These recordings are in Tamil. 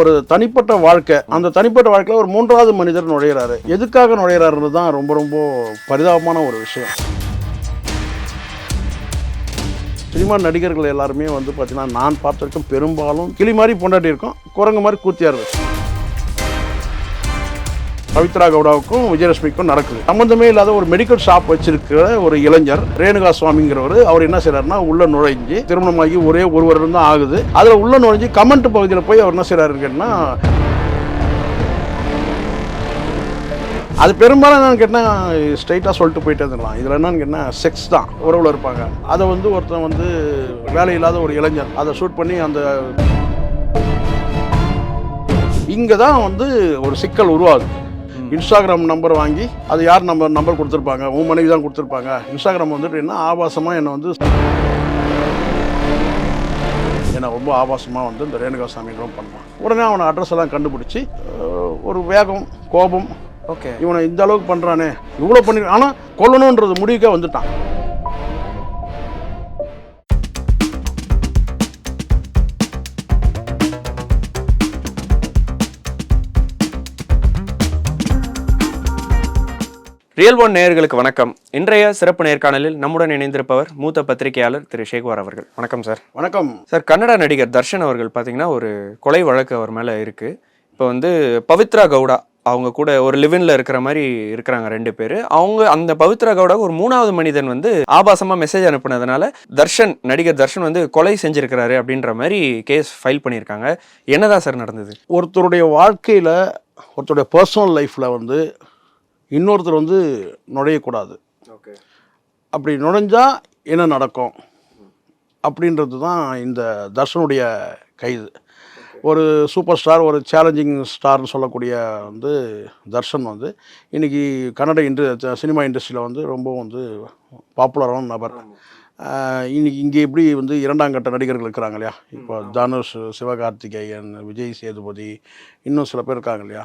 ஒரு தனிப்பட்ட வாழ்க்கை. அந்த தனிப்பட்ட வாழ்க்கையில் ஒரு மூன்றாவது மனிதர் நுழையிறாரு. எதுக்காக நுழையிறாருன்றது தான் ரொம்ப ரொம்ப பரிதாபமான ஒரு விஷயம். சினிமா நடிகர்கள் எல்லாருமே வந்து பார்த்தீங்கன்னா நான் பார்த்துருக்கேன் பெரும்பாலும் கிளி மாதிரி பொண்டாட்டி இருக்கும் குரங்கு மாதிரி கூத்தியா இருக்கும் பவித்ரா கவுடாவுக்கும் விஜயலட்சுமிக்கும் நடக்குது. சம்மந்தமே இல்லாத ஒரு மெடிக்கல் ஷாப் வச்சிருக்கிற ஒரு இளைஞர் ரேணுகா சுவாமிங்கிறவர் அவர் என்ன செய்றாருன்னா உள்ள நுழைஞ்சு திருமணமாகி ஒரே ஒரு வருடம் தான் ஆகுது. அதில் உள்ள நுழைஞ்சு கமெண்ட் பகுதியில் போய் அவர் என்ன செய்யறாருன்னா அது பெரும்பாலும் என்னன்னு கேட்டால் ஸ்ட்ரைட்டாக சொல்லிட்டு போயிட்டே இருந்துடலாம். இதில் என்னன்னு கேட்டால் செக்ஸ் தான். உறவில் இருப்பாங்க. அதை வந்து ஒருத்தன் வந்து வேலை இல்லாத ஒரு இளைஞர் அதை ஷூட் பண்ணி அந்த இங்கே தான் வந்து ஒரு சிக்கல் உருவாகுது. இன்ஸ்டாகிராம் நம்பர் வாங்கி அது யார் நம்பர் நம்பர் கொடுத்துருப்பாங்க? உன் மனைவி தான் கொடுத்துருப்பாங்க. இன்ஸ்டாகிராம் வந்துட்டு என்ன ஆபாசமாக என்னை வந்து என்னை ரொம்ப ஆபாசமாக வந்து இந்த ரேணுகா சாமிகளும் பண்ணுவான். உடனே அவனை அட்ரஸ் எல்லாம் கண்டுபிடிச்சி ஒரு வேகம் கோபம் ஓகே இவனை இந்த அளவுக்கு பண்ணுறானே இவ்வளோ பண்ணி ஆனால் கொல்லணுன்றது முடிவுக்கே வந்துட்டான். ரியல் ஒன் நேயர்களுக்கு வணக்கம். இன்றைய சிறப்பு நேர்காணலில் நம்முடன் இணைந்திருப்பவர் மூத்த பத்திரிகையாளர் திரு ஷேக்வார் அவர்கள். வணக்கம் சார். வணக்கம். சார் கன்னட நடிகர் தர்ஷன் அவர்கள் பார்த்தீங்கன்னா ஒரு கொலை வழக்கு அவர் மேலே இருக்கு. இப்போ வந்து பவித்ரா கவுடா அவங்க கூட ஒரு லிவின்ல இருக்கிற மாதிரி இருக்கிறாங்க ரெண்டு பேர். அவங்க அந்த பவித்ரா கவுடா ஒரு மூணாவது மனிதன் வந்து ஆபாசமா மெசேஜ் அனுப்புனதுனால தர்ஷன் நடிகர் தர்ஷன் வந்து கொலை செஞ்சிருக்கிறாரு அப்படின்ற மாதிரி கேஸ் ஃபைல் பண்ணியிருக்காங்க. என்னதான் சார் நடந்தது? ஒருத்தருடைய வாழ்க்கையில் ஒருத்தருடைய பர்சனல் லைஃப்பில் வந்து இன்னொருத்தர் வந்து நுழையக்கூடாது. அப்படி நுழைஞ்சா என்ன நடக்கும்? அப்படின்றது தான் இந்த தர்ஷனுடைய கைது. ஒரு சூப்பர் ஸ்டார் ஒரு சேலஞ்சிங் ஸ்டார்னு சொல்லக்கூடிய வந்து தர்ஷன் வந்து இன்னைக்கு கன்னட இண்டு சினிமா இண்டஸ்ட்ரியில் வந்து ரொம்ப வந்து பாப்புலரான நபர். இன்னைக்கு இங்கே எப்படி வந்து இரண்டாம் கட்ட நடிகர்கள் இருக்கிறாங்க இல்லையா? இப்போ தனுஷ் சிவகார்த்திகேயன் விஜய் சேதுபதி இன்னும் சில பேர் இருக்காங்க இல்லையா?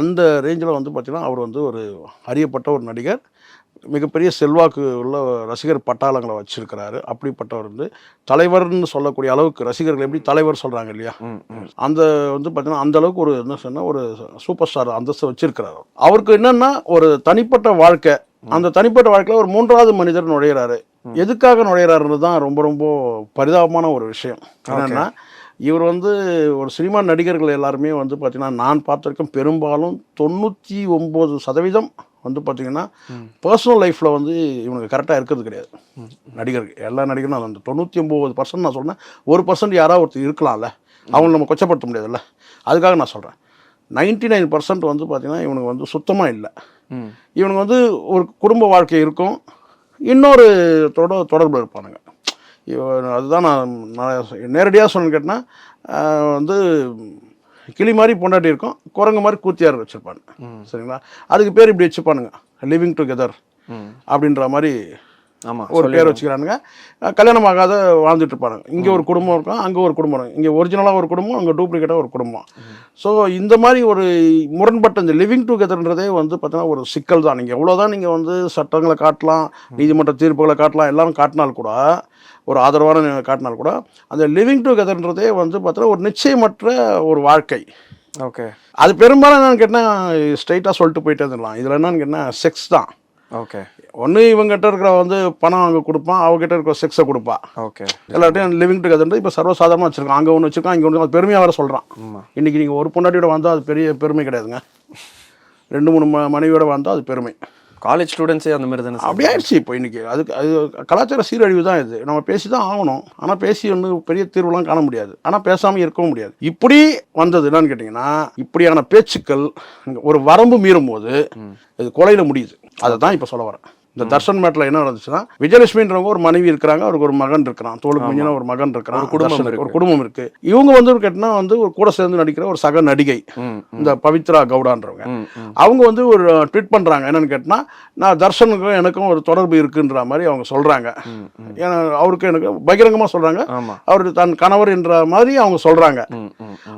அந்த ரேஞ்சில் வந்து பார்த்திங்கன்னா அவர் வந்து ஒரு அறியப்பட்ட ஒரு நடிகர். மிகப்பெரிய செல்வாக்கு உள்ள ரசிகர் பட்டாளங்களை வச்சிருக்கிறாரு. அப்படிப்பட்டவர் வந்து தலைவர்னு சொல்லக்கூடிய அளவுக்கு ரசிகர்கள் எப்படி தலைவர் சொல்கிறாங்க இல்லையா? அந்த வந்து பார்த்தீங்கன்னா அந்த அளவுக்கு ஒரு என்ன சொன்னால் ஒரு சூப்பர் ஸ்டார் அந்தஸ்து வச்சிருக்கிறாரு. அவருக்கு என்னன்னா ஒரு தனிப்பட்ட வாழ்க்கை. அந்த தனிப்பட்ட வாழ்க்கையில் ஒரு மூன்றாவது மனிதர் நுழையிறாரு. எதுக்காக நுழையிறாருன்றது தான் ரொம்ப ரொம்ப பரிதாபமான ஒரு விஷயம். என்னன்னா இவர் வந்து ஒரு சினிமா நடிகர்கள் எல்லாருமே வந்து பார்த்தீங்கன்னா நான் பார்த்த வரைக்கும் பெரும்பாலும் தொண்ணூற்றி ஒம்பது சதவீதம் வந்து பார்த்தீங்கன்னா பர்சனல் லைஃப்பில் வந்து இவனுக்கு கரெக்டாக இருக்கிறது கிடையாது. நடிகர்கள் எல்லா நடிகரும் அது அந்த தொண்ணூற்றி ஒம்பது பர்சன்ட் நான் சொல்றேன் ஒரு பர்சன்ட் யாராவது ஒருத்தர் இருக்கலாம்ல அவங்கள நம்ம கொச்சப்படுத்த முடியாதுல்ல. அதுக்காக நான் சொல்கிறேன் நைன்டி நைன் பர்சன்ட் வந்து பார்த்தீங்கன்னா இவனுக்கு வந்து சுத்தமாக இல்லை. இவனுக்கு வந்து ஒரு குடும்ப வாழ்க்கை இருக்கும். இன்னொரு தொட தொடர்பில் இருப்பானுங்க. இவன் அதுதான் நான் நான் நேரடியாக சொன்னு கேட்டேன்னா ஆஹ், வந்து கிளி மாதிரி பொண்டாட்டி இருக்கும். குரங்கு மாதிரி கூத்தியார் வச்சுருப்பாங்க. சரிங்களா? அதுக்கு பேர் இப்படி வச்சுப்பானுங்க. லிவிங் டுகெதர் அப்படின்ற மாதிரி ஆமா ஒரு பேர் வச்சுக்கிறானுங்க. கல்யாணம் ஆகாத வாழ்ந்துட்டு இருப்பாங்க இங்கே ஒரு குடும்பம் இருக்கும் அங்கே ஒரு குடும்பம் இருக்கும். இங்கே ஒரிஜினலாக ஒரு குடும்பம் அங்கே டூப்ளிகேட்டாக ஒரு குடும்பம். ஸோ இந்த மாதிரி ஒரு முரண்பட்ட இந்த லிவிங் டுகெதர்ன்றதே வந்து பார்த்தீங்கன்னா ஒரு சிக்கல் தான். நீங்கள் எவ்வளோதான் நீங்கள் வந்து சட்டங்களை காட்டலாம் நீதிமன்ற தீர்ப்புகளை காட்டலாம் எல்லாம் காட்டினால் கூட ஒரு ஆதரவான காட்டினால் கூட அந்த லிவிங் டுகெதர்ன்றதே வந்து பார்த்தீங்கன்னா ஒரு நிச்சயமற்ற ஒரு வாழ்க்கை. ஓகே. அது பெரும்பாலும் என்னன்னு கேட்டால் ஸ்ட்ரைட்டாக சொல்லிட்டு போயிட்டே இருந்துடலாம். இதில் என்னன்னு கேட்டால் செக்ஸ் தான். ஓகே. ஒன்று இவங்ககிட்ட இருக்கிற வந்து பணம் அங்கே கொடுப்பான் அவங்ககிட்ட இருக்கிற செக்ஸை கொடுப்பா ஓகே. எல்லாத்தையும் லிவிங் டுகெதர் இப்போ சர்வசாதாரணமாக வச்சிருக்கான். அங்கே ஒன்று வச்சிருக்கான் இங்கே ஒன்று பெருமையாக வேற சொல்கிறான் இன்றைக்கி நீங்கள் ஒரு பொண்டாட்டியோட வந்தால் அது பெரிய பெருமை கிடையாதுங்க. ரெண்டு மூணு மனைவியோட வந்தால் அது பெருமை. காலேஜ் ஸ்டூடெண்ட்ஸே அந்த மாதிரி தானே அப்படி ஆயிடுச்சு இப்போ இன்னைக்கு. அதுக்கு அது கலாச்சார சீரழிவு தான் இது. நம்ம பேசி தான் ஆகணும். ஆனால் பேசி ஒன்றும் பெரிய தீர்வுலாம் காண முடியாது. ஆனால் பேசாமல் இருக்கவும் முடியாது. இப்படி வந்தது என்னன்னு கேட்டிங்கன்னா இப்படியான பேச்சுக்கள் ஒரு வரம்பு மீறும் போது இது கொலையில் முடியுது. அதை தான் இப்போ சொல்ல வரேன். இந்த தர்ஷன் மேட்டில் என்ன நடந்துச்சுன்னா விஜயலட்சுமின்றவங்க ஒரு மனைவி இருக்கிறாங்க அவருக்கு ஒரு மகன் இருக்கிறான். தோளுக்கு மிஞ்சின ஒரு மகன் இருக்கிறான். குடும்பம். ஒரு குடும்பம் இருக்கு. இவங்க வந்து கேட்டினா வந்து ஒரு கூட சேர்ந்து நடிக்கிற ஒரு சக நடிகை. இந்த பவித்ரா கவுடான்றவங்க. அவங்க வந்து ஒரு ட்வீட் பண்ணுறாங்க என்னன்னு கேட்டினா நான் தர்ஷனுக்கும் எனக்கும் ஒரு தொடர்பு இருக்குன்ற மாதிரி அவங்க சொல்கிறாங்க ஏன்னா அவருக்கு எனக்கு பகிரங்கமாக சொல்கிறாங்க ஆமா. அவர் தன் கணவர் என்ற மாதிரி அவங்க ம்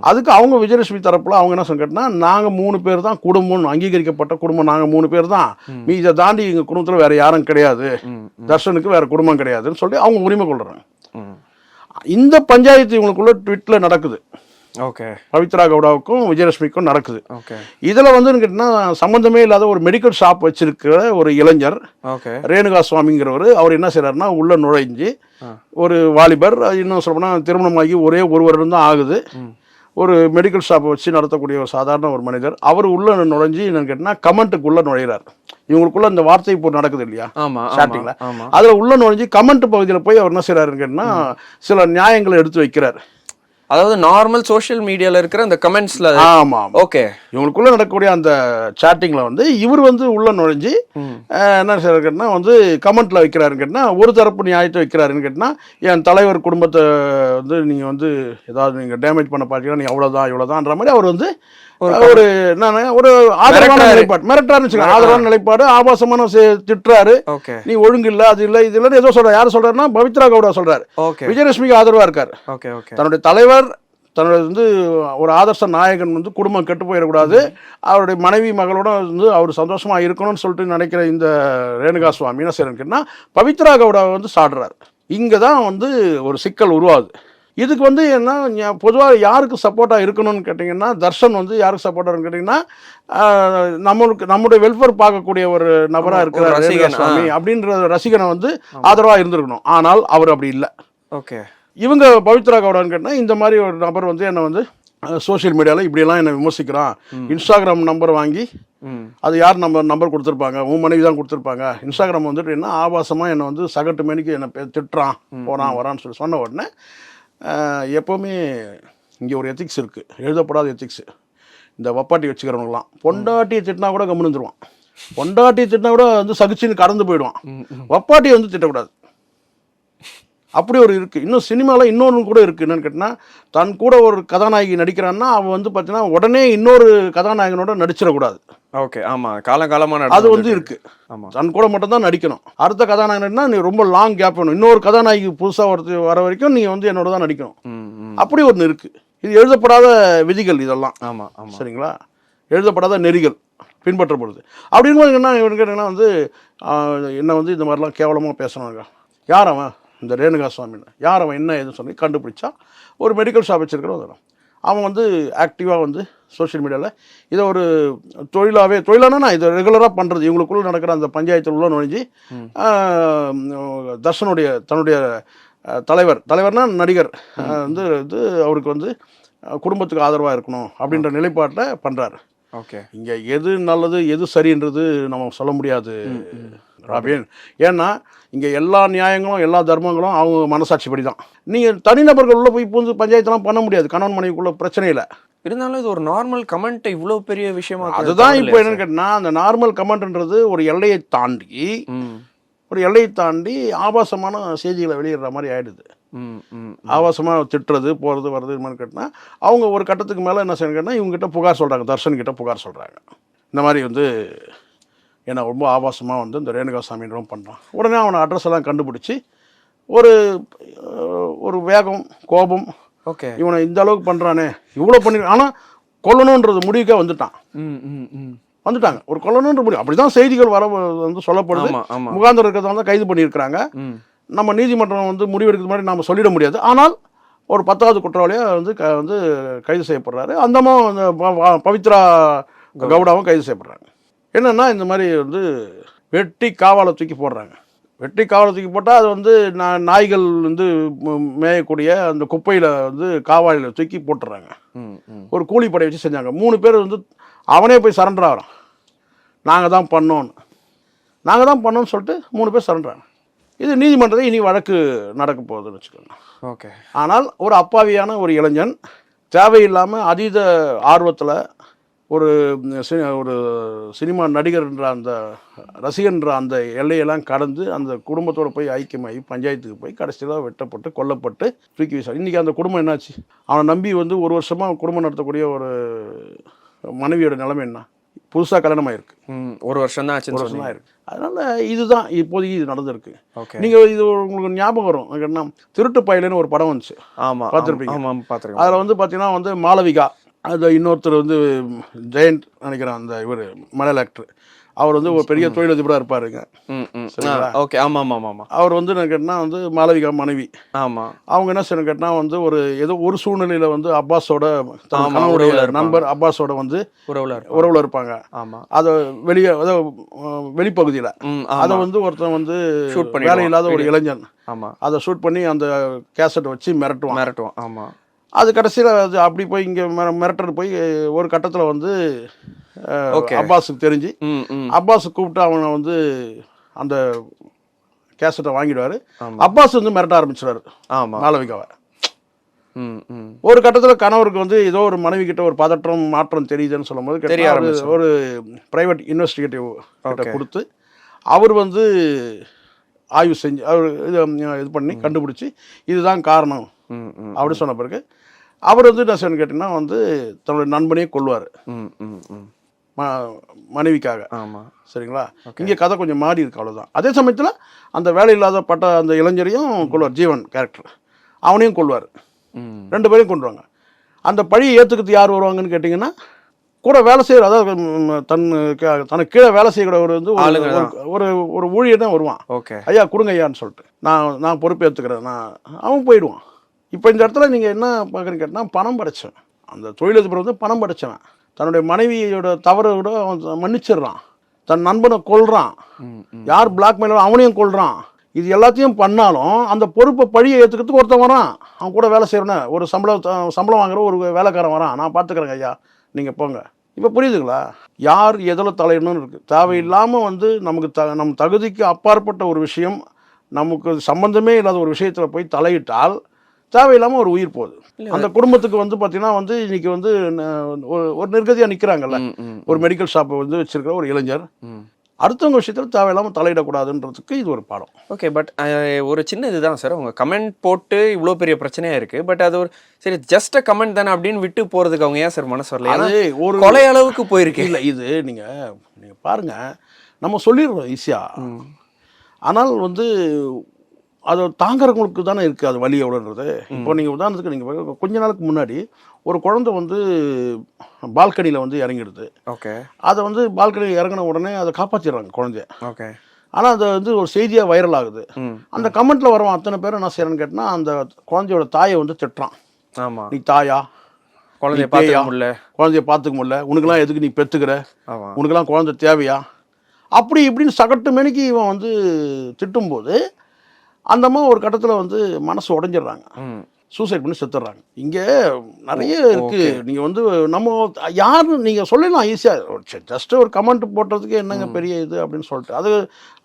அதுக்கு அவங்க விஜயலட்சுமி தரப்புல அவங்க என்ன கேட்டினா நாங்கள் மூணு பேர் தான் குடும்பம் அங்கீகரிக்கப்பட்ட குடும்பம் நாங்கள் மூணு பேர் தான். நீ இதை தாண்டி எங்கள் குடும்பத்தில் வேற யாரும் கிடையாது. தர்ஷனுக்கு வேற குடும்பம் கிடையாதுன்னு சொல்லி அவங்க உரிமை கொள்கிறாங்க ம். இந்த பஞ்சாயத்து இவங்களுக்குள்ள ட்விட்டில் நடக்குது. ஓகே. பவித்ரா கவுடாவுக்கும் விஜயலட்சுமிக்கும் நடக்குது. இதில் வந்து கேட்டிங்கன்னா சம்மந்தமே இல்லாத ஒரு மெடிக்கல் ஷாப் வச்சிருக்கிற ஒரு இளைஞர் ரேணுகா சுவாமிங்கிறவர் அவர் என்ன செய்றாருன்னா உள்ள நுழைஞ்சு. ஒரு வாலிபர் இன்னும் சொல்லப்போனால் திருமணமாகி ஒரே ஒரு வருடம் தான் ஆகுது. ஒரு மெடிக்கல் ஷாப்பை வச்சு நடத்தக்கூடிய ஒரு சாதாரண ஒரு மனிதர் அவர் உள்ள நுழைஞ்சு என்னன்னு கேட்டிங்கன்னா கமெண்ட்டுக்குள்ள நுழையிறார். இவங்களுக்குள்ள இந்த வார்த்தை இப்போ நடக்குது இல்லையா? ஆமா அதுல உள்ள நுழைஞ்சு கமெண்ட் பகுதியில் போய் அவர் என்ன செய்றாருன்னு கேட்டிங்கன்னா சில நியாயங்களை எடுத்து வைக்கிறார். அதாவது நார்மல் சோஷியல் மீடியால இருக்கிற அந்த கமெண்ட்ஸ்ல ஆமா ஓகே இவங்களுக்குள்ள நடக்கக்கூடிய அந்த சாட்டிங்ல வந்து இவர் வந்து உள்ள நுழைஞ்சு என்ன செய்யறாருன்னா வந்து கமெண்ட்ல வைக்கிறாருன்னு கேட்டினா ஒரு தரப்பு நியாயத்தை வைக்கிறாருன்னு கேட்டினா என் தலைவர் குடும்பத்தை வந்து நீங்க வந்து ஏதாவது நீங்க டேமேஜ் பண்ண பார்த்தீங்கன்னா நீ அவ்வளவுதான் இவ்வளவுதான்ற மாதிரி அவர் வந்து ஒரு என்ன ஒரு ஆதரவான. நிலைப்பாடு. மிரட்டாருன்னு வச்சுக்கோங்க. ஆதரவான நிலைப்பாடு. ஆபாசமான திட்டுறாரு. நீ ஒழுங்கு இல்ல அது இல்ல இது இல்லைன்னு ஏதோ சொல்றாரு. யார் சொல்றாருன்னா பவித்ரா கவுடா சொல்றாரு. விஜயலட்சுமிக்கு ஆதரவா இருக்காரு. தன்னுடைய தலைவர் தன்னுடைய வந்து ஒரு ஆதர்ச நாயகன் வந்து குடும்பம் கெட்டு போயிடக்கூடாது. அவருடைய மனைவி மகளோட வந்து அவர் சந்தோஷமா இருக்கணும்னு சொல்லிட்டு நினைக்கிற இந்த ரேணுகா சுவாமி என்ன செய்யறேன்னா பவித்ரா கவுடா வந்து சாடுறாரு. இங்கே தான் வந்து ஒரு சிக்கல் உருவாகுது. இதுக்கு வந்து என்ன பொதுவாக யாருக்கு சப்போர்ட்டாக இருக்கணும்னு கேட்டிங்கன்னா தர்ஷன் வந்து யாருக்கு சப்போர்ட்டாக கேட்டிங்கன்னா நம்மளுக்கு நம்முடைய வெல்ஃபேர் பார்க்கக்கூடிய ஒரு நபராக இருக்கிற ரசிகன், அப்படின்ற ரசிகனை வந்து ஆதரவாக இருந்திருக்கணும். ஆனால் அவர் அப்படி இல்லை. ஓகே. இவங்க பவித்ரா கவுடான்னு கேட்டால் இந்த மாதிரி ஒரு நபர் வந்து என்னை வந்து சோஷியல் மீடியாவில் இப்படியெல்லாம் என்னை விமர்சிக்கிறான். இன்ஸ்டாகிராம் நம்பர் வாங்கி அது யார் நம்பர் நம்பர் கொடுத்துருப்பாங்க? உன் மனைவி தான் கொடுத்துருப்பாங்க. இன்ஸ்டாகிராம் வந்துட்டு என்ன ஆபாசமாக என்னை வந்து சகட்டு மணிக்கு என்னை திட்டுறான். போகிறான் வரான்னு சொல்லி சொன்ன உடனே எப்போவுமே இங்கே ஒரு எத்திக்ஸ் இருக்குது எழுதப்படாத எத்திக்ஸ் இந்த வப்பாட்டி வச்சுக்கிறவங்களாம் பொண்டாட்டியை திட்டினா கூட கம்முனுந்துருவான். பொண்டாட்டியை திட்டினா கூட வந்து சகிச்சுன்னு கடந்து போயிடுவான். வப்பாட்டியை வந்து திட்டக்கூடாது. அப்படி ஒரு இருக்குது இன்னும் சினிமாவில் இன்னொன்று கூட இருக்குது என்னன்னு கேட்டினா தன் கூட ஒரு கதாநாயகி நடிக்கிறான்னா அவன் வந்து பார்த்தீங்கன்னா உடனே இன்னொரு கதாநாயகனோட நடிச்சிடக்கூடாது. ஓகே ஆமா. காலங்காலமா அது வந்து இருக்கு. ஆமா. தன் கூட மட்டும் தான் நடிக்கணும். அடுத்த கதாநாயகன்னா நீ ரொம்ப லாங் கேப் வேணும். இன்னொரு கதாநாயகி புதுசாக வரது வர வரைக்கும் நீ வந்து என்னோட தான் நடிக்கணும். அப்படி ஒன்று இருக்கு. இது எழுதப்படாத விதிகள் இதெல்லாம். ஆமா ஆமா. சரிங்களா? எழுதப்படாத நெறிகள் பின்பற்றப்படுது. அப்படி இருக்கும்போது என்ன என்னன்னா வந்து என்ன வந்து இந்த மாதிரிலாம் கேவலமாக பேசணுங்க யார் அவன்? இந்த ரேணுகா சுவாமின்னு யார் அவன்? என்ன ஏதுன்னு சொல்லி கண்டுபிடிச்சா ஒரு மெடிக்கல் ஷாப் வச்சிருக்கிறவன் அவன் வந்து ஆக்டிவாக வந்து சோஷியல் மீடியாவில் இதை ஒரு தொழிலாகவே தொழிலானா நான் இதை ரெகுலராக பண்ணுறது இவங்களுக்குள்ள நடக்கிற அந்த பஞ்சாயத்தில் உள்ள நுழைஞ்சு தர்ஷனுடைய தன்னுடைய தலைவர் தலைவர்னா நடிகர். வந்து வந்து அவருக்கு வந்து குடும்பத்துக்கு ஆதரவாக இருக்கணும் அப்படின்ற நிலைப்பாட்டில் பண்ணுறாரு ஓகே. இங்கே எது நல்லது எது சரின்றது நம்ம சொல்ல முடியாது. ராபின் ஏன்னா இங்கே எல்லா நியாயங்களும் எல்லா தர்மங்களும் அவங்க மனசாட்சிப்படி தான் நீங்கள் தனிநபர்கள் உள்ள போய் பூந்து பஞ்சாயத்துலாம் பண்ண முடியாது. கணவன் மனைவிக்குள்ள பிரச்சனை இல்லை. இருந்தாலும் இது ஒரு நார்மல் கமெண்ட் இவ்வளவு பெரிய விஷயமா அதுதான் இப்போ என்னன்னு கேட்டினா அந்த நார்மல் கமெண்ட்ன்றது ஒரு எல்லையை தாண்டி ஒரு எல்லையை தாண்டி ஆபாசமான செய்திகளை வெளியிடுற மாதிரி ஆயிடுது. ஆபாசமாக திட்டுறது போகிறது வர்றது இது மாதிரி கேட்டினா அவங்க ஒரு கட்டத்துக்கு மேலே என்ன செய்யணும் கேட்டால் இவங்ககிட்ட புகார் சொல்கிறாங்க தர்ஷன் கிட்ட புகார் சொல்கிறாங்க இந்த மாதிரி வந்து என்னை ரொம்ப ஆபாசமாக வந்து இந்த ரேணுகா சாமின்றவன் பண்ணுறான் உடனே அவனை அட்ரஸ் எல்லாம் கண்டுபிடிச்சி ஒரு ஒரு வேகம் கோபம் ஓகே. இவனை இந்த அளவுக்கு பண்ணுறானே இவ்வளோ பண்ணி ஆனால் கொல்லணுன்றது முடிவுக்கே வந்துட்டான். ம் ம் ம். வந்துட்டாங்க. ஒரு கொல்லணுன்ற முடிவு. அப்படி தான் செய்திகள் வர வந்து சொல்லப்படுது. முகாந்திரம் இருக்கிறதா தான் கைது பண்ணியிருக்கிறாங்க. நம்ம நீதிமன்றம் வந்து முடிவெடுக்கிறது மாதிரி நாம் சொல்லிட முடியாது. ஆனால் ஒரு பத்தாவது குற்றவாளியாக வந்து க வந்து கைது செய்யப்படுறாரு. அந்தமும் பவித்ரா கவுடாவும் கைது செய்யப்படுறாங்க. என்னென்னா இந்த மாதிரி வந்து வெட்டி காவாலை தூக்கி போடுறாங்க. வெட்டி காவாலை தூக்கி போட்டால் அது வந்து நா- நாய்கள் வந்து மேயக்கூடிய அந்த குப்பையில் வந்து காவாலியில் தூக்கி போட்டுறாங்க. ஒரு கூலிப்படை வச்சு செஞ்சாங்க. மூணு பேர் வந்து அவனே போய் சரண்டர் ஆகிறான் நாங்கள் தான் பண்ணோன்னு நாங்கள் தான் பண்ணோன்னு சொல்லிட்டு மூணு பேர் சரண்டர் இது நீதிமன்றத்தில் இனி வழக்கு நடக்க போகுதுன்னு வச்சுக்கோங்க. ஓகே. ஆனால் ஒரு அப்பாவியான ஒரு இளைஞன் தேவையில்லாமல் அதீத ஆர்வத்தில் ஒரு ஒரு சினிமா நடிகர்ன்ற அந்த ரசிகன்ற அந்த எல்லையெல்லாம் கடந்து அந்த குடும்பத்தோட போய் ஐக்கியமாகி பஞ்சாயத்துக்கு போய் கடைசியில் வெட்டப்பட்டு கொல்லப்பட்டு தூக்கி வீசார் இன்றைக்கி அந்த குடும்பம் என்னாச்சு? அவனை நம்பி வந்து ஒரு வருஷமாக குடும்பம் நடத்தக்கூடிய ஒரு மனைவியோட நிலைமை என்ன? புதுசாக கல்யாணமாயிருக்கு ம் ஒரு வருஷம் தான் ஆச்சுன்னு ஒரு வருஷம் தான் இருக்கு அதனால் இதுதான் இப்போதைக்கு இது நடந்திருக்கு. ஓகே. நீங்கள் இது உங்களுக்கு ஞாபகம் வரும். என்ன திருட்டு பயலுன்னு ஒரு படம் வந்துச்சு. ஆமா பார்த்திருப்பீங்க. ஆமா பார்த்துருக்கேன். அதில் வந்து பார்த்தீங்கன்னா வந்து மாளவிகா. அது இன்னொருத்தர் வந்து ஜெயண்ட் நினைக்கிறேன் அந்த இவர் மலையாள ஆக்டர் அவர் வந்து ஒரு பெரிய தொழிலதிபராக இருப்பாருங்க? ஓகே. ஆமா ஆமா ஆமா ஆமா. அவர் வந்து என்ன கேட்டால் வந்து மாளவிகா மனைவி. ஆமா. அவங்க என்ன செய்யணும் கேட்டால் வந்து ஒரு ஏதோ ஒரு சூழ்நிலையில் வந்து அப்பாஸோட. நண்பர் அப்பாஸோட வந்து உறவுல உறவுல இருப்பாங்க. ஆமா. அதை வெளியே அதாவது வெளிப்பகுதியில். அதை வந்து ஒருத்தன் வந்து Shoot பண்ணிடுவான். வேலை இல்லாத ஒரு இளைஞன். ஆமா. அதை ஷூட் பண்ணி அந்த கேசட்டை வச்சு மிரட்டுவான். மிரட்டுவான். ஆமா. அது கடைசியில் அது அப்படி போய் இங்கே மிரட்டர் போய் ஒரு கட்டத்தில் வந்து. அப்பாஸுக்கு தெரிஞ்சு ம் ம் அப்பாஸ் கூப்பிட்டு அவனை வந்து அந்த கேசட்டை வாங்கிடுவாரு. அப்பாஸ் வந்து மிரட்ட ஆரம்பிச்சிடாரு ஆமா மாளவிகாவை ஒரு கட்டத்தில் கணவருக்கு வந்து ஏதோ ஒரு மனைவி கிட்ட ஒரு பதற்றம் மாற்றம் தெரியுதுன்னு சொல்லும்போது. ஒரு பிரைவேட் இன்வெஸ்டிகேட்டிவ். கொடுத்து அவர் வந்து ஆய்வு செஞ்சு அவர் இது இது பண்ணி கண்டுபிடிச்சி இதுதான் காரணம் ம் ம் அப்படி சொன்ன பிறகு அவர் வந்து என்ன செய்யணும்னு கேட்டிங்கன்னா வந்து தன்னுடைய நண்பனையே கொள்வார் மனைவிக்காக. ஆமா. சரிங்களா? இங்கே கதை கொஞ்சம் மாறி இருக்கு அவ்வளோதான் அதே சமயத்தில் அந்த வேலை இல்லாத பட்ட அந்த இளைஞரையும் கொள்வார் ஜீவன் கேரக்டர் அவனையும் கொள்வார் ம். ரெண்டு பேரையும் கொண்டுருவாங்க. அந்த பழியை ஏற்றுக்கிறது யார் வருவாங்கன்னு கேட்டிங்கன்னா கூட வேலை செய்கிற அதாவது தன் தனக்கு கீழே வேலை செய்கிறவர் வந்து ஒரு-. ஒரு- ஊழியர் தான் வருவான். ஓகே. ஐயா கொடுங்க ஐயான்னு சொல்லிட்டு. நான் நான் பொறுப்பேற்றுக்கிறேன் நான் அவன் போயிடுவான். இப்போ இந்த இடத்துல நீங்கள் என்ன பார்க்குறீங்க கேட்டால் பணம் படைச்சவன் அந்த தொழிலதிபர் வந்து பணம் படைச்சவன். தன்னுடைய மனைவியோட தவறை விட அவன் மன்னிச்சிடுறான். தன் நண்பனை ம் யார் பிளாக்மெயிலோ அவனையும் கொல்றான். இது எல்லாத்தையும் பண்ணாலும் அந்த பொறுப்பை பழியை ஏற்றுக்கிறதுக்கு ஒருத்தன் வரான். அவன் கூட வேலை செய்கிறவன ஒரு சம்பளம் சம்பளம் வாங்குற ஒரு வேலைக்காரன் வரான். நான் பார்த்துக்கிறேங்க ஐயா. நீங்கள் போங்க. இப்போ புரியுதுங்களா? யார் எதில் தலையிடணும்னு இருக்குது தேவையில்லாமல் வந்து நமக்கு த நம் தகுதிக்கு அப்பாற்பட்ட ஒரு விஷயம் நமக்கு சம்பந்தமே இல்லாத ஒரு விஷயத்தில் போய் தலையிட்டால் தேவையில்லாமல் ஒரு உயிர் போகுது. அந்த குடும்பத்துக்கு வந்து பார்த்தீங்கன்னா வந்து இன்னைக்கு வந்து ஒரு- நிர்கதியாக நிற்கிறாங்கல்ல ஒரு மெடிக்கல் ஷாப்பை வந்து வச்சிருக்கிற ஒரு இளைஞர். அடுத்தவங்க விஷயத்தில் தேவையில்லாமல் தலையிடக்கூடாதுன்றதுக்கு இது ஒரு பாடம். ஓகே பட் ஒரு சின்ன இதுதான் சார் உங்க கமெண்ட் போட்டு இவ்வளோ பெரிய பிரச்சனையா இருக்கு. பட் அது ஒரு சரி ஜஸ்ட் கமெண்ட் தானே அப்படின்னு விட்டு போறதுக்கு அவங்க ஏன் சார் மனசு வரல? அது ஒரு கொலை அளவுக்கு போயிருக்கு. இல்லை இது நீங்கள் நீங்கள் பாருங்கள் நம்ம சொல்லிடுறோம் ஈஸியாக ஆனால் வந்து அது தாங்குறவங்களுக்கு தானே இருக்குது அது வலி எவ்வளோன்றது. இப்போ நீங்கள் உதாரணத்துக்கு நீங்கள் கொஞ்ச நாளுக்கு முன்னாடி ஒரு குழந்தை வந்து பால்கனியில் வந்து இறங்கிடுது. ஓகே. அதை வந்து பால்கனியில் இறங்கின உடனே அதை காப்பாற்றிடுறாங்க குழந்தைய. ஓகே. ஆனால் அது வந்து ஒரு செய்தியாக வைரல் ஆகுது. அந்த கமெண்ட்டில் வரவன் அத்தனை பேரும் என்ன செய்யறான்னு கேட்டால் அந்த குழந்தையோட தாயை வந்து திட்டுறான். ஆமா. நீ தாயா? குழந்தைய? பார்த்துக்க முடியல. குழந்தைய பார்த்துக்க முடியல. உனக்கெல்லாம் எதுக்கு நீ பெற்றுக்கிற ஆமா. உனக்கெல்லாம் குழந்தை தேவையா? அப்படி இப்படின்னு சகட்டு மேனிக்கு இவன் வந்து திட்டும்போது அந்த அம்மா ஒரு கட்டத்தில் வந்து மனசு உடைஞ்சிடுறாங்க. சூசைட் பண்ணி செத்துடுறாங்க. இங்கே நிறைய இருக்கு. நீங்கள் வந்து நம்ம யார் நீங்கள் சொல்லலாம் ஈஸியாக ஜஸ்ட் ஒரு கமெண்ட் போட்டதுக்கு என்னங்க பெரிய இது அப்படின்னு சொல்லிட்டு. அது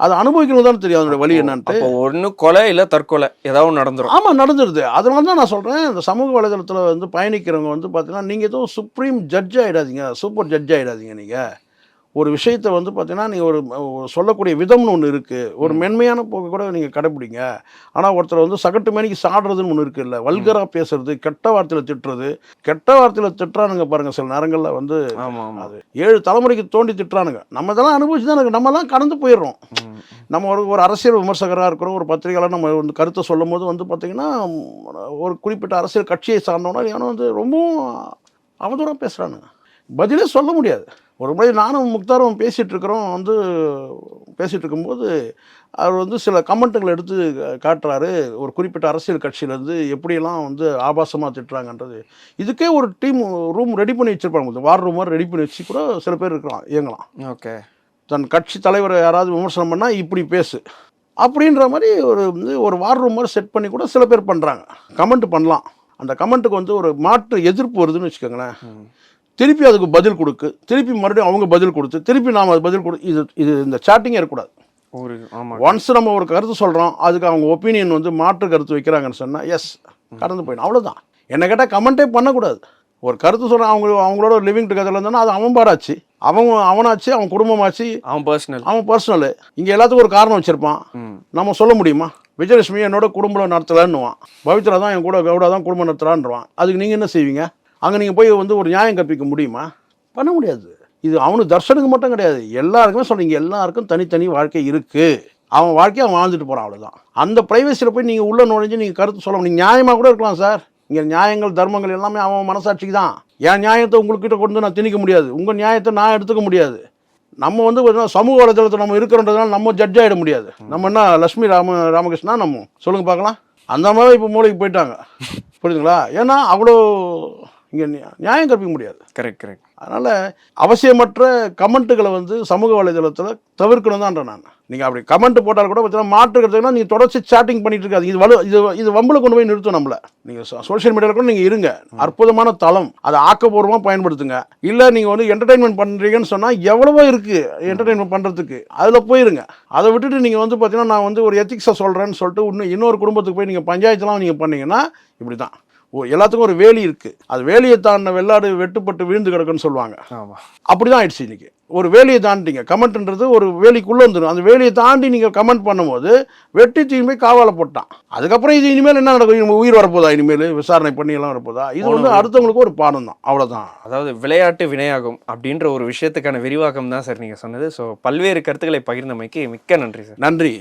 அதை அனுபவிக்கணும் தான் தெரியும். அதனுடைய வழி என்னன்ட்டு. ஒண்ணு கொலை இல்ல தற்கொலை. ஏதாவது ஒண்ணு நடந்துரும். ஆமாம் நடந்துருது. அதனால தான் நான் சொல்கிறேன் இந்த சமூக வலைதளத்தில் வந்து பயணிக்கிறவங்க வந்து பார்த்தீங்கன்னா நீங்கள் எதுவும் சுப்ரீம் ஜட்ஜ் ஆகிடாதீங்க சூப்பர் ஜட்ஜ் ஆகிடாதீங்க நீங்கள் ஒரு விஷயத்தை வந்து பார்த்தீங்கன்னா நீங்கள் ஒரு சொல்லக்கூடிய விதம்னு ஒன்று இருக்குது ஒரு மென்மையான போக்கு கூட நீங்கள் கடைப்பிடிங்க. ஆனால் ஒருத்தர் வந்து சகட்டு மேனிக்கு சாடுறதுன்னு ஒன்று இருக்குல்ல வல்கராக பேசுறது கெட்ட வார்த்தையில் திட்டுறது. கெட்ட வார்த்தையில் திட்டுறானுங்க பாருங்கள் சில நேரங்களில் வந்து அது ஏழு தலைமுறைக்கு தோண்டி திட்டுறானுங்க. நம்ம இதெல்லாம் அனுபவிச்சு தான் இருக்கு நம்மலாம் கடந்து போயிடுறோம். நம்ம ஒரு ஒரு அரசியல் விமர்சகராக இருக்கிறோம். ஒரு பத்திரிகையாளர் நம்ம வந்து கருத்தை சொல்லும் போது வந்து பார்த்திங்கன்னா ஒரு குறிப்பிட்ட அரசியல் கட்சியை சார்ந்தவனா ஏன்னா வந்து ரொம்பவும் அவதூறாக பேசுகிறானுங்க பதிலே சொல்ல முடியாது. ஒரு முறை நானும் முக்தாரும் பேசிகிட்டு இருக்கிறோம் வந்து பேசிகிட்டு இருக்கும்போது அவர் வந்து சில கமெண்ட்டுகளை எடுத்து காட்டுறாரு. ஒரு குறிப்பிட்ட அரசியல் கட்சியிலேருந்து எப்படியெல்லாம் வந்து ஆபாசமாக திட்டுறாங்கன்றது. இதுக்கே ஒரு டீம் ரூம் ரெடி பண்ணி வச்சுருப்பாங்க. வார் ரூம் மாதிரி ரெடி பண்ணி வச்சு கூட சில பேர் இருக்கலாம் இயங்கலாம். ஓகே. தன் கட்சி தலைவரை யாராவது விமர்சனம் பண்ணால் இப்படி பேசு. அப்படின்ற மாதிரி ஒரு வந்து ஒரு வார் ரூம் மாதிரி செட் பண்ணி கூட சில பேர் பண்ணுறாங்க கமெண்ட் பண்ணலாம். அந்த கமெண்ட்டுக்கு வந்து ஒரு மாற்று எதிர்ப்பு வருதுன்னு வச்சுக்கோங்களேன். திருப்பி அதுக்கு பதில் கொடுக்கு. திருப்பி மறுபடியும் அவங்க பதில் கொடுத்து திருப்பி நாம் அது பதில் கொடு இது இது இந்த சாட்டிங்கே இருக்கக்கூடாது. ஒரு ஒன்ஸ் நம்ம ஒரு கருத்து சொல்கிறோம் அதுக்கு அவங்க ஒப்பீனியன் வந்து மாற்று கருத்து வைக்கிறாங்கன்னு சொன்னால் எஸ் கடந்து போயிடும். அவ்வளோதான் என்ன கேட்டால் கமெண்ட்டே பண்ணக்கூடாது. ஒரு கருத்து சொல்கிறான் அவங்க அவங்களோட லிவிங் டுகெதரில் இருந்தானா அது அவன் பாராச்சு அவன் அவனாச்சு அவன் குடும்பமாச்சு. அவன் பர்சனல் அவன் பர்சனலு இங்கே எல்லாத்துக்கும் ஒரு காரணம் வச்சுருப்பான். நம்ம சொல்ல முடியுமா? விஜயலட்சுமி என்னோட குடும்பம் நடத்தலைன்னுவான். பவித்ரா தான் என் கூட கவுடா தான் குடும்பம் நடத்துறான்றான் அதுக்கு நீங்கள் என்ன செய்வீங்க? அங்கே நீங்கள் போய் வந்து ஒரு நியாயம் கற்பிக்க முடியுமா? பண்ண முடியாது. இது அவனுக்கு தர்ஷனுக்கு மட்டும் கிடையாது. எல்லாருக்குமே சொல்கிறீங்க எல்லாருக்கும் தனித்தனி வாழ்க்கை இருக்குது அவன் வாழ்க்கையை அவன் வாழ்ந்துட்டு போகிறான் அவ்வளோதான் அந்த ப்ரைவசியில் போய் நீங்கள் உள்ளே நுழைஞ்சு நீங்கள் கருத்து சொல்ல நீங்கள் நியாயமாக கூட இருக்கலாம் சார் இங்கே நியாயங்கள் தர்மங்கள் எல்லாமே அவன் மனசாட்சிக்கு தான். என் நியாயத்தை உங்கள்கிட்ட கொண்டு நான் திணிக்க முடியாது. உங்கள் நியாயத்தை நான் எடுத்துக்க முடியாது. நம்ம வந்து பார்த்தீங்கன்னா சமூக வலைதளத்தில் நம்ம இருக்கிறன்றதுனால நம்ம ஜட்ஜ் ஆகிட முடியாது. நம்ம என்ன லட்சுமி ராம ராமகிருஷ்ணா நம்ம? சொல்லுங்க பார்க்கலாம். அந்த மாதிரி இப்போ மூளைக்கு போயிட்டாங்க. புரியுதுங்களா? ஏன்னா அவ்வளோ இங்கே நியாயம் கற்பிக்க முடியாது. கரெக்ட் கரெக்ட் அதனால் அவசியமற்ற கமெண்ட்டுகளை வந்து சமூக வலைதளத்தில் தவிர்க்கணும் தான்ற நான். நீங்கள் அப்படி கமெண்ட் போட்டால் கூட பார்த்தீங்கன்னா மாற்றுக்கிறதுனா நீங்கள் தொடர்ச்சி சேட்டிங் பண்ணிட்டு இருக்காது இது வலு இது இது வம்புல கொண்டு போய் நிறுத்தும் நம்மள. நீங்கள் சோஷியல் மீடியாவில் கூட நீங்கள் இருங்க. அற்புதமான தளம். அதை ஆக்கப்பூர்வமாக பயன்படுத்துங்க. இல்லை நீங்கள் வந்து என்டர்டைன்மெண்ட் பண்ணுறீங்கன்னு சொன்னால் எவ்வளவோ இருக்குது என்டர்டைன்மெண்ட் பண்ணுறதுக்கு அதில் போயிருங்க. அதை விட்டுட்டு நீங்கள் வந்து பார்த்தீங்கன்னா நான் வந்து ஒரு எத்திக்ஸை சொல்கிறேன்னு சொல்லிட்டு இன்னும் இன்னொரு குடும்பத்துக்கு போய் நீங்கள் பஞ்சாயத்துலாம் நீங்கள் பண்ணீங்கன்னா இப்படி தான் எல்லாத்துக்கும் ஒரு வேலி இருக்குது அது வேலியை தாண்டின வெள்ளாடு வெட்டுப்பட்டு விழுந்து கிடக்குன்னு சொல்லுவாங்க. ஆமா. அப்படி தான் ஆயிடுச்சு இன்னைக்கு. ஒரு வேலியை தாண்டிட்டீங்க கமெண்ட்ன்றது ஒரு வேலிக்குள்ளே வந்துடும் அந்த வேலியை தாண்டி நீங்கள் கமெண்ட் பண்ணும்போது வெட்டி தூக்கி காவால போட்டான். அதுக்கப்புறம் இது இனிமேல் என்ன நடக்கும்? உயிர் வரப்போதா இனிமேல்? விசாரணை பண்ணி எல்லாம் வரப்போதா? இது வந்து அடுத்தவங்களுக்கு ஒரு பாடம் தான். அவ்வளோதான் அதாவது விளையாட்டு வினையாகும் அப்படின்ற ஒரு விஷயத்துக்கான விரிவாக்கம் தான் சார் நீங்க சொன்னது. ஸோ பல்வேறு கருத்துக்களை பகிர்ந்தமைக்கு மிக்க நன்றி சார். நன்றி.